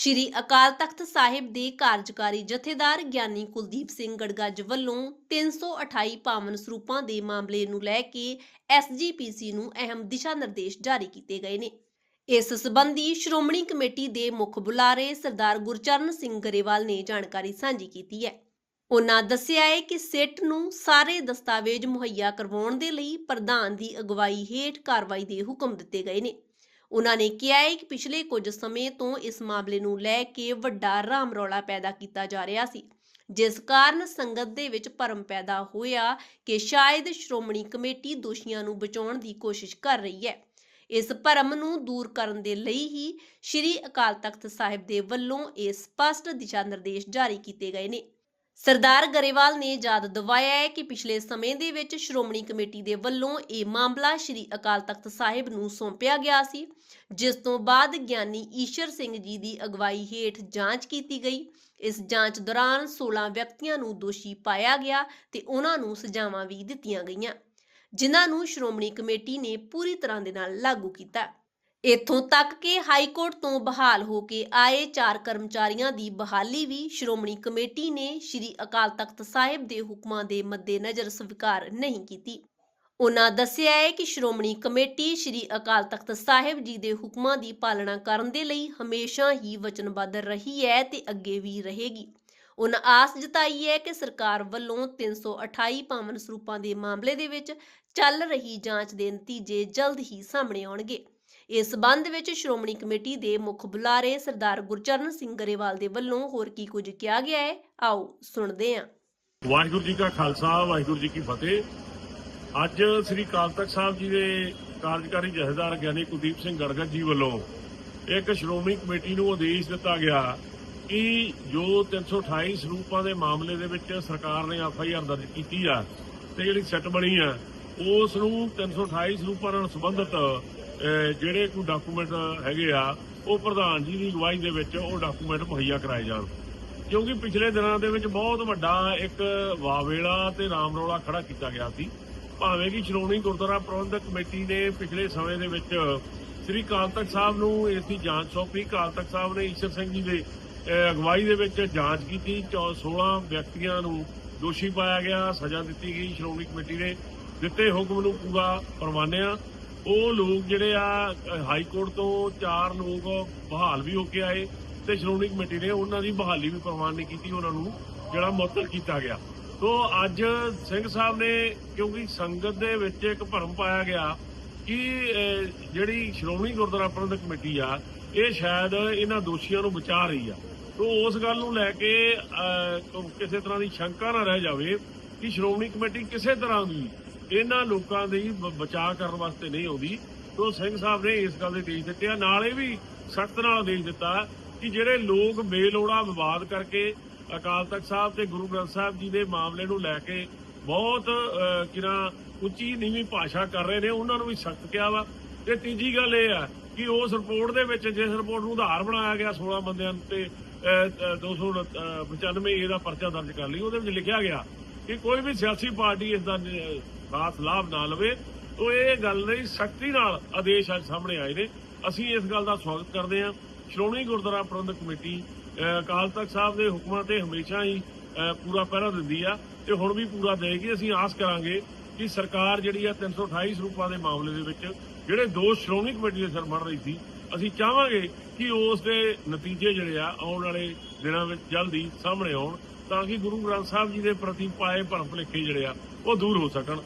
ਸ਼੍ਰੀ ਅਕਾਲ ਤਖਤ ਸਾਹਿਬ ਦੇ ਕਾਰਜਕਾਰੀ ਜਥੇਦਾਰ ਗਿਆਨੀ ਕੁਲਦੀਪ ਸਿੰਘ ਗੜਗੱਜ ਵੱਲੋਂ 328 ਪਾਵਨ ਸਰੂਪਾਂ ਦੇ ਮਾਮਲੇ ਨੂੰ ਲੈ ਕੇ ਐਸਜੀਪੀਸੀ ਨੂੰ ਅਹਿਮ ਦਿਸ਼ਾ ਨਿਰਦੇਸ਼ ਜਾਰੀ ਕੀਤੇ ਗਏ ਨੇ। ਇਸ ਸਬੰਧੀ ਸ਼੍ਰੋਮਣੀ ਕਮੇਟੀ ਦੇ ਮੁੱਖ ਬੁਲਾਰੇ ਸਰਦਾਰ ਗੁਰਚਰਨ ਸਿੰਘ ਗਰੇਵਾਲ ਨੇ ਜਾਣਕਾਰੀ ਸਾਂਝੀ ਕੀਤੀ ਹੈ। ਉਹਨਾਂ ਦੱਸਿਆ ਹੈ ਕਿ ਸਿੱਟ ਨੂੰ ਸਾਰੇ ਦਸਤਾਵੇਜ਼ ਮੁਹੱਈਆ ਕਰਵਾਉਣ ਦੇ ਲਈ ਪ੍ਰਧਾਨ ਦੀ ਅਗਵਾਈ ਹੇਠ ਕਾਰਵਾਈ ਦੇ ਹੁਕਮ ਦਿੱਤੇ ਗਏ ਨੇ। ਉਹਨਾਂ ਨੇ ਕਿਹਾ ਹੈ ਕਿ ਪਿਛਲੇ ਕੁਝ ਸਮੇਂ ਤੋਂ ਇਸ ਮਾਮਲੇ ਨੂੰ ਲੈ ਕੇ ਵੱਡਾ ਰਾਮ ਰੌਲਾ ਪੈਦਾ ਕੀਤਾ ਜਾ ਰਿਹਾ ਸੀ, ਜਿਸ ਕਾਰਨ ਸੰਗਤ ਦੇ ਵਿੱਚ ਭਰਮ ਪੈਦਾ ਹੋਇਆ ਕਿ ਸ਼ਾਇਦ ਸ਼੍ਰੋਮਣੀ ਕਮੇਟੀ ਦੋਸ਼ੀਆਂ ਨੂੰ ਬਚਾਉਣ ਦੀ ਕੋਸ਼ਿਸ਼ ਕਰ ਰਹੀ ਹੈ। ਇਸ ਭਰਮ ਨੂੰ ਦੂਰ ਕਰਨ ਦੇ ਲਈ ਹੀ ਸ੍ਰੀ ਅਕਾਲ ਤਖਤ ਸਾਹਿਬ ਦੇ ਵੱਲੋਂ ਇਹ ਸਪਸ਼ਟ ਦਿਸ਼ਾ ਨਿਰਦੇਸ਼ ਜਾਰੀ ਕੀਤੇ ਗਏ ਨੇ। ਸਰਦਾਰ ਗਰੇਵਾਲ ਨੇ ਯਾਦ ਦਿਵਾਇਆ ਹੈ ਕਿ ਪਿਛਲੇ ਸਮੇਂ ਦੇ ਵਿੱਚ ਸ਼੍ਰੋਮਣੀ ਕਮੇਟੀ ਦੇ ਵੱਲੋਂ ਇਹ ਮਾਮਲਾ ਸ੍ਰੀ ਅਕਾਲ ਤਖਤ ਸਾਹਿਬ ਨੂੰ ਸੌਂਪਿਆ ਗਿਆ ਸੀ, ਜਿਸ ਤੋਂ ਬਾਅਦ ਗਿਆਨੀ ਈਸ਼ਰ ਸਿੰਘ ਜੀ ਦੀ ਅਗਵਾਈ ਹੇਠ ਜਾਂਚ ਕੀਤੀ ਗਈ। ਇਸ ਜਾਂਚ ਦੌਰਾਨ 16 ਵਿਅਕਤੀਆਂ ਨੂੰ ਦੋਸ਼ੀ ਪਾਇਆ ਗਿਆ ਤੇ ਉਹਨਾਂ ਨੂੰ ਸਜ਼ਾਵਾਂ ਵੀ ਦਿੱਤੀਆਂ ਗਈਆਂ, ਜਿਨ੍ਹਾਂ ਨੂੰ ਸ਼੍ਰੋਮਣੀ ਕਮੇਟੀ ਨੇ ਪੂਰੀ ਤਰ੍ਹਾਂ ਦੇ ਨਾਲ ਲਾਗੂ ਕੀਤਾ। ਇੱਥੋਂ ਤੱਕ ਕਿ ਹਾਈ ਕੋਰਟ ਤੋਂ ਬਹਾਲ ਹੋ ਕੇ ਆਏ ਚਾਰ ਕਰਮਚਾਰੀਆਂ ਦੀ ਬਹਾਲੀ ਵੀ ਸ਼੍ਰੋਮਣੀ ਕਮੇਟੀ ਨੇ ਸ੍ਰੀ ਅਕਾਲ ਤਖਤ ਸਾਹਿਬ ਦੇ ਹੁਕਮਾਂ ਦੇ ਮੱਦੇਨਜ਼ਰ ਸਵੀਕਾਰ ਨਹੀਂ ਕੀਤੀ। ਉਹਨਾਂ ਦੱਸਿਆ ਹੈ ਕਿ ਸ਼੍ਰੋਮਣੀ ਕਮੇਟੀ ਸ੍ਰੀ ਅਕਾਲ ਤਖਤ ਸਾਹਿਬ ਜੀ ਦੇ ਹੁਕਮਾਂ ਦੀ ਪਾਲਣਾ ਕਰਨ ਦੇ ਲਈ ਹਮੇਸ਼ਾ ਹੀ ਵਚਨਬੱਧ ਰਹੀ ਹੈ ਤੇ ਅੱਗੇ ਵੀ ਰਹੇਗੀ। ਉਹਨਾਂ ਆਸ ਜਤਾਈ ਹੈ ਕਿ ਸਰਕਾਰ ਵੱਲੋਂ 328 ਪਾਵਨ ਸਰੂਪਾਂ ਦੇ ਮਾਮਲੇ ਦੇ ਵਿੱਚ ਚੱਲ ਰਹੀ ਜਾਂਚ ਦੇ ਨਤੀਜੇ ਜਲਦ ਹੀ ਸਾਹਮਣੇ ਆਉਣਗੇ। ਇਸ ਸਬੰਧ ਵਿੱਚ ਸ਼੍ਰੋਮਣੀ ਕਮੇਟੀ ਦੇ ਮੁੱਖ ਬੁਲਾਰੇ ਸਰਦਾਰ ਗੁਰਚਰਨ ਸਿੰਘ ਗਰੇਵਾਲ ਦੇ ਵੱਲੋਂ ਹੋਰ ਕੀ ਕੁਝ ਕਿਹਾ ਗਿਆ ਹੈ, ਆਓ ਸੁਣਦੇ ਹਾਂ। ਵਾਹਿਗੁਰੂ ਜੀ ਕਾ ਖਾਲਸਾ, ਵਾਹਿਗੁਰੂ ਜੀ ਕੀ ਫਤਿਹ। ਅੱਜ ਸ੍ਰੀ ਅਕਾਲ ਤਖਤ ਸਾਹਿਬ ਜੀ ਦੇ ਕਾਰਜਕਾਰੀ ਜਥੇਦਾਰ ਗਿਆਨੀ ਕੁਲਦੀਪ ਸਿੰਘ ਗੜਗੜ ਜੀ ਵੱਲੋਂ ਇੱਕ ਸ਼੍ਰੋਮਣੀ ਕਮੇਟੀ ਨੂੰ ਆਦੇਸ਼ ਦਿੱਤਾ ਗਿਆ ਕਿ ਜੋ 328 ਸਰੂਪਾਂ ਦੇ ਮਾਮਲੇ ਦੇ ਵਿੱਚ ਸਰਕਾਰ ਨੇ ਐਫ ਆਈ ਆਰ ਦਰਜ ਕੀਤੀ ਆ ਤੇ ਜਿਹੜੀ ਸੈੱਟ ਬਣੀ ਆ, ਉਸ ਨੂੰ 328 ਸਰੂਪਾਂ ਨਾਲ ਸੰਬੰਧਿਤ ਜਿਹੜੇ ਕੋਈ ਡਾਕੂਮੈਂਟ ਹੈਗੇ ਆ, ਉਹ ਪ੍ਰਧਾਨ ਜੀ ਦੀ ਅਗਵਾਈ ਦੇ ਵਿੱਚ ਉਹ ਡਾਕੂਮੈਂਟ ਮੁਹੱਈਆ ਕਰਾਏ ਜਾਣ। ਕਿਉਂਕਿ ਪਿਛਲੇ ਦਿਨਾਂ ਦੇ ਵਿੱਚ ਬਹੁਤ ਵੱਡਾ ਇੱਕ ਵਾਵੇਲਾ ਤੇ ਰਾਮਰੌਲਾ ਖੜਾ ਕੀਤਾ ਗਿਆ ਸੀ। ਭਾਵੇਂ ਕਿ ਸ਼੍ਰੋਮਣੀ ਗੁਰਦੁਆਰਾ ਪ੍ਰਬੰਧਕ ਕਮੇਟੀ ਨੇ ਪਿਛਲੇ ਸਮੇਂ ਦੇ ਵਿੱਚ ਸ੍ਰੀ ਅਕਾਲ ਤਖਤ ਸਾਹਿਬ ਨੂੰ ਇਸ ਦੀ ਜਾਂਚ ਸੌਂਪੀ। ਅਕਾਲ ਤਖਤ ਸਾਹਿਬ ਨੇ ਈਸ਼ਰ ਸਿੰਘ ਜੀ ਦੇ ਅਗਵਾਈ ਦੇ ਵਿੱਚ ਜਾਂਚ ਕੀਤੀ। ਚੌ- 16 ਵਿਅਕਤੀਆਂ ਨੂੰ ਦੋਸ਼ੀ ਪਾਇਆ ਗਿਆ, ਸਜ਼ਾ ਦਿੱਤੀ ਗਈ। ਸ਼੍ਰੋਮਣੀ ਕਮੇਟੀ ਨੇ ਦਿੱਤੇ ਹੁਕਮ ਨੂੰ ਪੂਰਾ ਪ੍ਰਵਾਨਿਆ ਉਹ ਲੋਕ ਜਿਹੜੇ ਆ, ਹਾਈ ਕੋਰਟ ਤੋਂ ਚਾਰ ਲੋਕ ਬਹਾਲ ਵੀ ਹੋ ਕੇ ਆਏ ਤੇ ਸ਼੍ਰੋਮਣੀ ਕਮੇਟੀ ਨੇ ਉਹਨਾਂ ਦੀ ਬਹਾਲੀ ਵੀ ਪ੍ਰਵਾਨ ਨਹੀਂ ਕੀਤੀ, ਉਹਨਾਂ ਨੂੰ ਜਿਹੜਾ ਮੁਅੱਤਲ ਕੀਤਾ ਗਿਆ। ਤੋਂ ਅੱਜ ਸਿੰਘ ਸਾਹਿਬ ਨੇ, ਕਿਉਂਕਿ ਸੰਗਤ ਦੇ ਵਿੱਚ ਇੱਕ ਭਰਮ ਪਾਇਆ ਗਿਆ ਕਿ ਜਿਹੜੀ ਸ਼੍ਰੋਮਣੀ ਗੁਰਦੁਆਰਾ ਪ੍ਰਬੰਧਕ ਕਮੇਟੀ ਆ, ਇਹ ਸ਼ਾਇਦ ਇਹਨਾਂ ਦੋਸ਼ੀਆਂ ਨੂੰ ਬਚਾ ਰਹੀ ਆ। ਤੋਂ ਉਸ ਗੱਲ ਨੂੰ ਲੈ ਕੇ ਕਿਸੇ ਤਰ੍ਹਾਂ ਦੀ ਸ਼ੰਕਾ ਨਾ ਰਹਿ ਜਾਵੇ ਕਿ ਸ਼੍ਰੋਮਣੀ ਕਮੇਟੀ ਕਿਸੇ ਤਰ੍ਹਾਂ ਦੀ ਇਹਨਾਂ ਲੋਕਾਂ ਦੀ ਬਚਾਅ ਕਰਨ ਵਾਸਤੇ ਨਹੀਂ ਆਉਂਦੀ। ਤੋਂ ਸਿੰਘ ਸਾਹਿਬ ਨੇ ਇਸ ਗੱਲ ਦੇ ਦੇਸ਼ ਦਿੱਤੇ ਨਾਲ ਇਹ ਵੀ ਸਖਤ ਨਾਲ ਆਦੇਸ਼ ਦਿੱਤਾ ਕਿ ਜਿਹੜੇ ਲੋਕ ਬੇਲੋੜਾ ਵਿਵਾਦ ਕਰਕੇ ਅਕਾਲ ਤਖਤ ਸਾਹਿਬ ਤੇ ਗੁਰੂ ਗ੍ਰੰਥ ਸਾਹਿਬ ਜੀ ਦੇ ਮਾਮਲੇ ਨੂੰ ਲੈ ਕੇ ਬਹੁਤ ਅਹ, ਉੱਚੀ ਨੀਵੀਂ ਭਾਸ਼ਾ ਕਰ ਰਹੇ ਨੇ ਉਹਨਾਂ ਨੂੰ ਵੀ ਸਖਤ ਕਿਹਾ ਵਾ। ਤੇ ਤੀਜੀ ਗੱਲ ਇਹ ਆ ਕਿ ਉਸ ਰਿਪੋਰਟ ਦੇ ਵਿੱਚ ਜਿਸ ਰਿਪੋਰਟ ਨੂੰ ਆਧਾਰ ਬਣਾਇਆ ਗਿਆ 16 ਬੰਦਿਆਂ ਤੇ ਅਹ, ਅਹ, 295 ਏ ਦਾ ਪਰਚਾ ਦਰਜ ਕਰ ਲਈ ਉਹਦੇ ਵਿੱਚ ਲਿਖਿਆ ਗਿਆ ਕਿ ਕੋਈ ਵੀ ਸਿਆਸੀ ਪਾਰਟੀ ਇਸ ਦਾ ਖਾਸ ਲਾਭ ਨਾ ਲਵੇ ਉਹ ਇਹ ਗੱਲ ਲਈ ਸਖਤੀ ਨਾਲ ਆਦੇਸ਼ ਅੱਜ ਸਾਹਮਣੇ ਆਏ ਨੇ। ਅਸੀਂ ਇਸ ਗੱਲ ਦਾ ਸਵਾਗਤ ਕਰਦੇ ਹਾਂ। ਸ਼੍ਰੋਮਣੀ ਗੁਰਦੁਆਰਾ ਪ੍ਰਬੰਧਕ ਕਮੇਟੀ ਅਕਾਲ ਤਖਤ ਸਾਹਿਬ ਦੇ ਹੁਕਮਾਂ ਤੇ ਹਮੇਸ਼ਾ ਹੀ ਪੂਰਾ ਪਹਿਰਾ ਦਿੰਦੀ ਆ, ਤੇ ਹੁਣ ਵੀ ਪੂਰਾ ਦੇਗੀ। ਅਸੀਂ ਆਸ ਕਰਾਂਗੇ ਕਿ ਸਰਕਾਰ ਜਿਹੜੀ ਆ 328 ਸਰੂਪਾਂ ਦੇ ਮਾਮਲੇ ਦੇ ਵਿੱਚ, ਜਿਹੜੇ ਦੋਸ਼ ਸ਼੍ਰੋਮਣੀ ਕਮੇਟੀ ਦੇ ਸਿਰ ਮੜ ਰਹੀ ਸੀ, ਅਸੀਂ ਚਾਹਾਂਗੇ ਕਿ ਉਸ ਦੇ ਨਤੀਜੇ ਜਿਹੜੇ ਆ, ਆਉਣ ਵਾਲੇ ਦਿਨਾਂ ਵਿੱਚ ਜਲਦੀ ਸਾਹਮਣੇ ਆਉਣ, ਤਾਂ ਕਿ ਗੁਰੂ ਗ੍ਰੰਥ ਸਾਹਿਬ ਜੀ ਦੇ ਪ੍ਰਤੀ ਪਾਏ ਭਰਮ ਭੁਲੇਖੇ ਜਿਹੜੇ ਆ, ਉਹ ਦੂਰ ਹੋ ਸਕਣ।